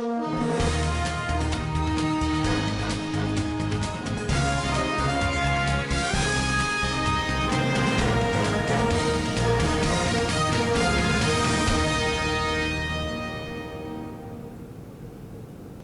Bye.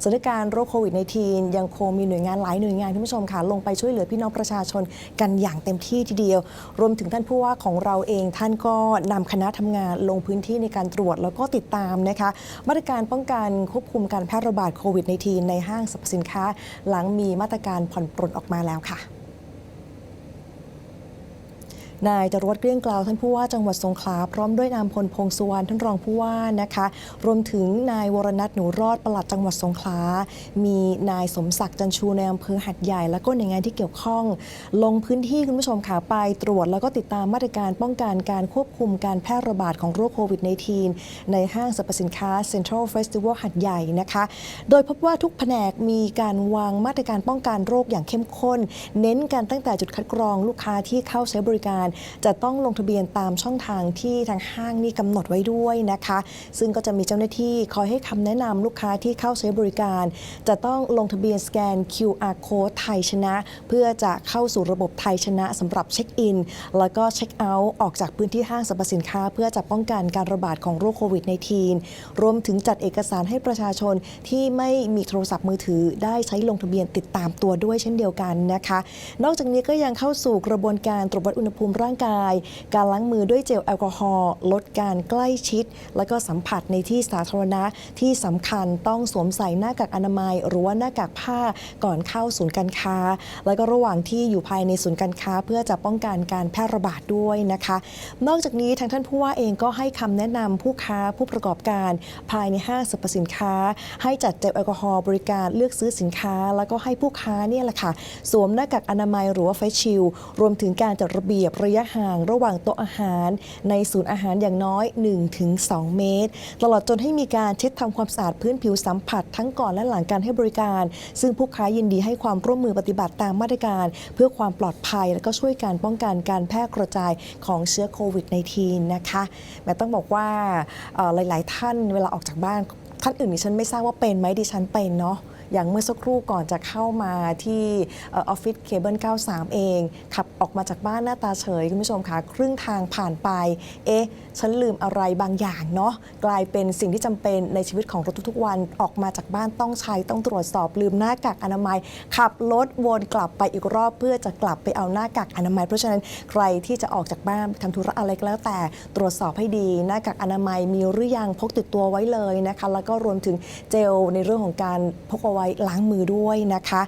สถานการณ์โรคโควิด -19 ยังคงมีหน่วยงานหลายหน่วยงานคุณผู้ชมค่ะลงไปช่วยเหลือพี่น้องประชาชนกันอย่างเต็มที่ทีเดียว รวมถึงท่านผู้ว่าของเราเองท่านก็นำคณะทำงานลงพื้นที่ในการตรวจแล้วก็ติดตามนะคะมาตรการป้องกันควบคุมการแพร่ระบาดโควิด -19 ในห้างสรรพสินค้า หลังมีมาตรการผ่อนปรนออกมาแล้วค่ะ นายจรวดเกลี้ยงกล่าวท่านผู้ว่าจังหวัดสงขลาพร้อมด้วยนามพลพงสุวรรณท่านรองผู้ว่านะคะ รวมถึงนายวรนัทหนูรอดปลัดจังหวัดสงขลา มีนายสมศักดิ์จันชูในอำเภอหัดใหญ่และก็หน่วยงานที่เกี่ยวข้อง ลงพื้นที่คุณผู้ชมค่ะไปตรวจแล้วก็ติดตามมาตรการป้องกันการควบคุมการแพร่ระบาดของโรคโควิด -19 ในห้างสรรพสินค้า Central Festival หัดใหญ่นะคะ โดยพบว่าทุกแผนกมีการวางมาตรการป้องกันโรคอย่างเข้มข้น เน้นกันตั้งแต่จุดคัดกรองลูกค้าที่เข้าใช้บริการจะต้องลงทะเบียนตามช่องทางที่ทางห้างนี่กำหนดไว้ด้วยนะคะ ซึ่งก็จะมีเจ้าหน้าที่คอยให้คำแนะนำลูกค้าที่เข้าใช้บริการ จะต้องลงทะเบียนสแกน QR code ไทยชนะ เพื่อจะเข้าสู่ระบบไทยชนะสำหรับเช็คอิน แล้วก็เช็คเอาท์ออกจากพื้นที่ห้างสรรพสินค้า เพื่อจะป้องกันการระบาดของโรคโควิด -19 รวมถึงจัดเอกสารให้ประชาชนที่ไม่มีโทรศัพท์มือถือ ได้ใช้ลงทะเบียนติดตามตัวด้วยเช่นเดียวกันนะคะ นอกจากนี้ก็ยังเข้าสู่กระบวนการตรวจวัดอุณหภูมิร่างกาย การล้างมือด้วยเจลแอลกอฮอล์ลดการใกล้ชิด และก็สัมผัสในที่สาธารณะที่สำคัญต้องสวมใส่หน้ากากอนามัย หรือว่าหน้ากากผ้าก่อนเข้าศูนย์การค้า แล้วก็ระหว่างที่อยู่ภายในศูนย์การค้า เพื่อจะป้องกันการแพร่ระบาดด้วยนะคะ นอกจากนี้ทางท่านผู้ว่าเองก็ให้คำแนะนำผู้ค้าผู้ประกอบการ ภายในห้างสรรพสินค้า ให้จัดเจลแอลกอฮอล์บริการเลือกซื้อสินค้า แล้วก็ให้ผู้ค้าเนี่ยแหละค่ะสวมหน้ากากอนามัยหรือว่าเฟชิลรวมถึงการจัดระเบียบระยะห่างระหว่างโต๊ะอาหาร ในศูนย์อาหารอย่างน้อย 1-2 เมตร ตลอดจนให้มีการเช็ดทำความสะอาดพื้นผิวสัมผัสทั้งก่อนและหลังการให้บริการ ซึ่งผู้ค้ายินดีให้ความร่วมมือปฏิบัติตามมาตรการ เพื่อความปลอดภัยและก็ช่วยการป้องกันการแพร่กระจายของเชื้อโควิด -19 นะคะแม่ต้องบอกว่าหลาย ๆ ท่านเวลาออกจากบ้านท่านอื่นดิฉันไม่ทราบว่าเป็นไหมดิฉันเป็นเนาะ อย่างเมื่อสักครู่ก่อนจะเข้ามาที่ออฟฟิศเคเบิล93 เอง ขับออกมาจากบ้านหน้าตาเฉย คุณผู้ชมคะครึ่งทางผ่านไป เอ๊ะ ฉันลืมอะไรบางอย่างเนาะกลายเป็นสิ่งที่จำเป็นในชีวิตของเราทุกๆวันออกมาจากบ้านต้องใช้ต้องตรวจสอบลืมหน้ากากอนามัย ขับรถวนกลับไปอีกรอบเพื่อจะกลับไปเอาหน้ากากอนามัย เพราะฉะนั้นใครที่จะออกจากบ้านทำธุระอะไรก็แล้วแต่ตรวจสอบให้ดีหน้ากากอนามัยมีหรือยังพกติดตัวไว้เลยนะคะแล้วก็รวมถึงเจลในเรื่องของการพกเอาไว้ล้างมือด้วยนะคะ